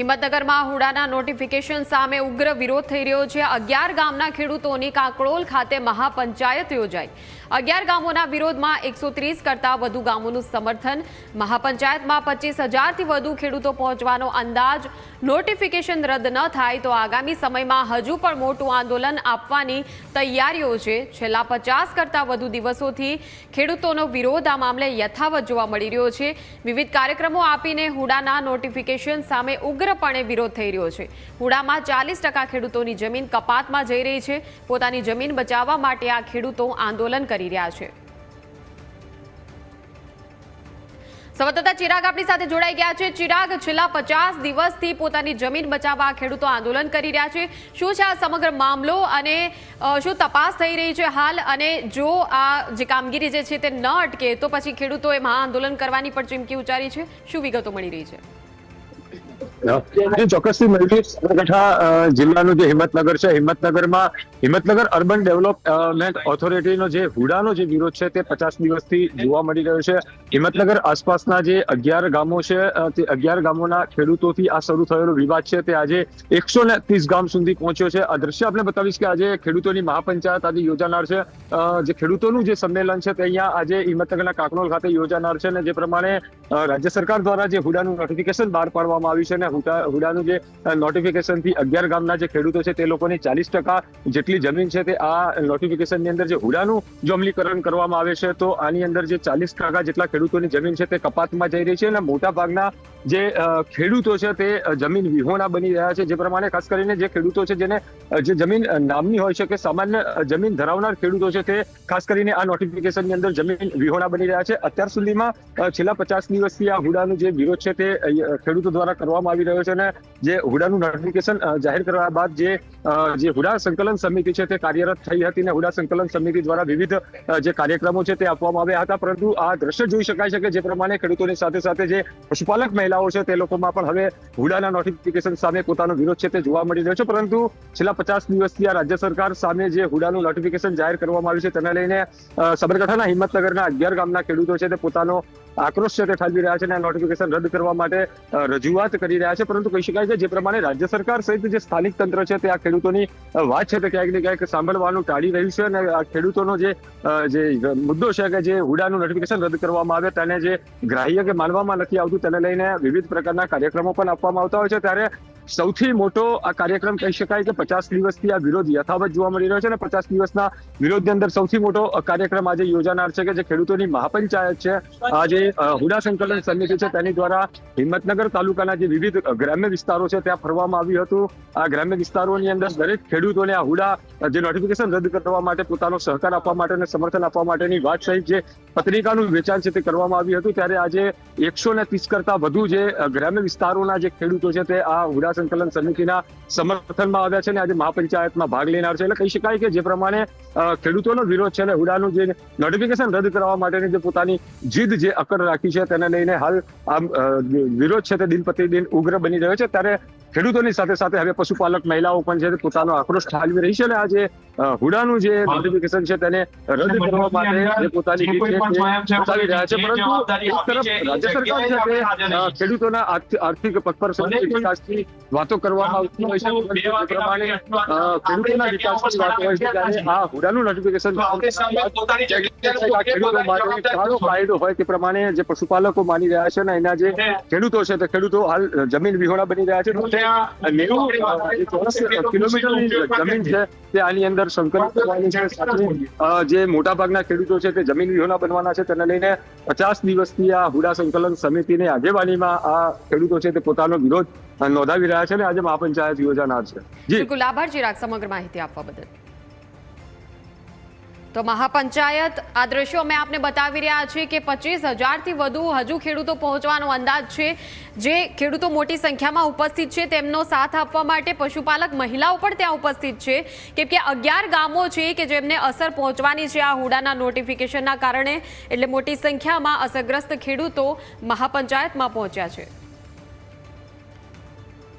હિંમતનગરમાં હુડાના notification સામે ઉગ્ર વિરોધ થઈ રહ્યો છે. અગિયાર ગામના ખેડૂતોની કાંકરોલ ખાતે મહાપંચાયત યોજાઈ. અગિયાર ગામોના વિરોધમાં એકસો કરતાં વધુ ગામોનું સમર્થન. મહાપંચાયતમાં પચીસ હજારથી વધુ ખેડૂતો પહોંચવાનો અંદાજ. નોટિફિકેશન રદ ન થાય તો આગામી સમયમાં હજુ પણ મોટું આંદોલન આપવાની તૈયારીઓ છે. છેલ્લા પચાસ કરતાં વધુ દિવસોથી ખેડૂતોનો વિરોધ આ મામલે યથાવત જોવા મળી રહ્યો છે. વિવિધ કાર્યક્રમો આપીને હુડાના નોટિફિકેશન સામે ઉગ્રપણે વિરોધ થઈ રહ્યો છે. હુડામાં ચાલીસ ખેડૂતોની જમીન કપાતમાં જઈ રહી છે. પોતાની જમીન બચાવવા માટે આ ખેડૂતો આંદોલન કરી રહ્યા છે. સંવાદદાતા ચિરાગ આપણી સાથે જોડાઈ ગયા છે. ચિરાગ, છેલ્લા પચાસ દિવસથી પોતાની જમીન બચાવવા ખેડૂતો આંદોલન કરી રહ્યા છે. શું છે આ સમગ્ર મામલો અને શું તપાસ થઈ રહી છે હાલ? અને જો આ જે કામગીરી જે છે તે ન અટકે, તો પછી ખેડૂતોએ મહા આંદોલન કરવાની પણ ચીમકી ઉચ્ચારી છે. શું વિગતો મળી રહી છે? જે ચોક્કસથી મેળવી જિલ્લાનું જે હિંમતનગર છે, હિંમતનગરમાં હિંમતનગર અર્બન ડેવલપમેન્ટ ઓથોરિટીનો જે હુડાનો જે વિરોધ છે તે પચાસ દિવસથી જોવા મળી રહ્યો છે. હિંમતનગર આસપાસના જે અગિયાર ગામો છે તે અગિયાર ગામોના ખેડૂતોથી આ શરૂ થયેલો વિવાદ છે તે આજે એકસો ત્રીસ ગામ સુધી પહોંચ્યો છે. આ દ્રશ્ય આપણે બતાવીશ કે આજે ખેડૂતોની મહાપંચાયત આજે યોજાનાર છે. જે ખેડૂતોનું જે સંમેલન છે તે અહીંયા આજે હિંમતનગરના કાકનોલ ખાતે યોજાનાર છે અને જે પ્રમાણે રાજ્ય સરકાર દ્વારા જે હુડાનું નોટિફિકેશન બહાર પાડવામાં આવ્યું છે અને હુડા- હુડાનું જે નોટિફિકેશનથી અગિયાર ગામના જે ખેડૂતો છે તે લોકોની ચાલીસ ટકા જેટલી જમીન છે તે આ નોટિફિકેશનની અંદર જે હુડાનું જો અમલીકરણ કરવામાં આવે છે, તો આની અંદર જે ચાલીસ ટકા જેટલા ખેડૂતોની જમીન છે તે કપાતમાં જઈ રહી છે અને મોટા ભાગના જે ખેડૂતો છે તે જમીન વિહોણા બની રહ્યા છે. જે પ્રમાણે ખાસ કરીને જે ખેડૂતો છે જેને જે જમીન નામની હોય છે કે સામાન્ય જમીન ધરાવનાર ખેડૂતો છે તે ખાસ કરીને આ નોટિફિકેશનની અંદર જમીન વિહોણા બની રહ્યા છે. અત્યાર સુધીમાં છેલ્લા પચાસ દિવસથી આ હુડાનું જે વિરોધ છે તે ખેડૂતો દ્વારા કરવામાં આવી રહ્યો છે અને જે હુડાનું નોટિફિકેશન જાહેર કરવા બાદ જે જે હુડા સંકલન સમિતિ છે તે કાર્યરત થઈ હતી અને હુડા સંકલન સમિતિ દ્વારા વિવિધ જે કાર્યક્રમો છે તે આપવામાં આવ્યા હતા. પરંતુ આ દ્રશ્ય જોઈ શકાય છે કે જે પ્રમાણે ખેડૂતોની સાથે સાથે જે પશુપાલક મહિલાઓ છે તે લોકોમાં પણ હવે હુડાના નોટિફિકેશન સામે પોતાનો વિરોધ છે તે જોવા મળી રહ્યો છે. પરંતુ છેલ્લા પચાસ દિવસથી આ રાજ્ય સરકાર સામે જે હુડાનું નોટિફિકેશન જાહેર કરવામાં આવ્યું છે તેને લઈને સાબરકાંઠાના હિંમતનગરના અગિયાર ગામના ખેડૂતો છે તે પોતાનો આક્રોશ છે તે ઠાલવી રહ્યા છે અને નોટિફિકેશન રદ કરવા માટે રજૂઆત કરી રહ્યા છે. પરંતુ કહી શકાય છે જે પ્રમાણે રાજ્ય સરકાર સહિત જે સ્થાનિક તંત્ર છે તે આ ખેડૂતોની વાત છે તે ક્યાંક ને ક્યાંક સાંભળવાનું ટાળી રહ્યું છે અને આ ખેડૂતોનો જે જે મુદ્દો છે કે જે હુડાનું નોટિફિકેશન રદ કરવામાં આવે તેને જે ગ્રાહ્ય કે માનવામાં નથી આવતું તેને લઈને વિવિધ પ્રકારના કાર્યક્રમો પણ આપવામાં આવતા હોય છે. ત્યારે સૌથી મોટો આ કાર્યક્રમ કહી શકાય કે પચાસ દિવસથી આ વિરોધ યથાવત જોવા મળી રહ્યો છે અને પચાસ દિવસના વિરોધની અંદર સૌથી મોટો કાર્યક્રમ આજે યોજાનાર છે કે જે ખેડૂતોની મહાપંચાયત છે. આ જે હુડા સંકલન સમિતિ છે તેની દ્વારા હિંમતનગર તાલુકાના જે વિવિધ ગ્રામ્ય વિસ્તારો છે ત્યાં ફરવામાં આવ્યું હતું. આ ગ્રામ્ય વિસ્તારોની અંદર દરેક ખેડૂતોને આ હુડા જે નોટિફિકેશન રદ કરવા માટે પોતાનો સહકાર આપવા માટે અને સમર્થન આપવા માટેની વાત સહિત જે પત્રિકાનું વેચાણ છે તે કરવામાં આવ્યું હતું. ત્યારે આજે એકસો ને ત્રીસ કરતા વધુ જે ગ્રામ્ય વિસ્તારોના જે ખેડૂતો છે તે આ હુડા સંકલન સમિતિના સમર્થનમાં આવ્યા છે અને આજે મહાપંચાયતમાં ભાગ લેનાર છે. એટલે કહી શકાય કે જે પ્રમાણે ખેડૂતોનો વિરોધ છે અને હુડાનું જે નોટિફિકેશન રદ કરવા માટેની જે પોતાની જીદ જે અકડ રાખી છે તેને લઈને હાલ આમ વિરોધ છે તે દિન પ્રતિદિન ઉગ્ર બની રહ્યો છે. ત્યારે ખેડૂતોની સાથે સાથે હવે પશુપાલક મહિલાઓ પણ છે પોતાનો આક્રોશ ઠાલવી રહી છે અને આ જે હુડાનું જે નોટિફિકેશન છે તેને રદ કરવા માટે જે પોતાની જીદ છે તે બતાવી રહ્યા છે. પરંતુ એક તરફ રાજ્ય સરકાર છે ખેડૂતોના આર્થિક આર્થિક પગ પર વિકાસની વાતો કરવામાં આવતી હોય છે. પ્રમાણે ખેડૂતોના વિકાસની વાત હોય છે. ત્યારે આ હુડાનું નોટિફિકેશન ખેડૂતો માટે સારો ફાયદો હોય તે પ્રમાણે જે પશુપાલકો માની રહ્યા છે ને એના જે ખેડૂતો છે તે ખેડૂતો હાલ જમીન વિહોણા બની રહ્યા છે. નેવું ચોરસ કિલોમીટરની જમીન છે તે આની અંદર સંકલિત કરવાની છે. સાથે જે જે મોટાભાગના ખેડૂતો છે તે જમીન વિહોણા બનવાના છે. તેને લઈને પચાસ દિવસથી આ હુડા સંકલન સમિતિની આગેવાનીમાં આ ખેડૂતો છે તે પોતાનો વિરોધ નોંધાવી રહ્યા છે અને આજે મહાપંચાયત યોજાનાર છે. બિલકુલ આભાર ચિરાગ સમગ્ર માહિતી આપવા બદલ. તો મહાપંચાયત આ દ્રશ્યો અમે આપને બતાવી રહ્યા છીએ કે પચીસ હજારથી વધુ હજુ ખેડૂતો પહોંચવાનો અંદાજ છે. જે ખેડૂતો મોટી સંખ્યામાં ઉપસ્થિત છે તેમનો સાથ આપવા માટે પશુપાલક મહિલાઓ પણ ત્યાં ઉપસ્થિત છે. કેમ કે અગિયાર ગામો છે કે જેમને અસર પહોંચવાની છે આ હુડાના નોટિફિકેશનના કારણે. એટલે મોટી સંખ્યામાં અસરગ્રસ્ત ખેડૂતો મહાપંચાયતમાં પહોંચ્યા છે.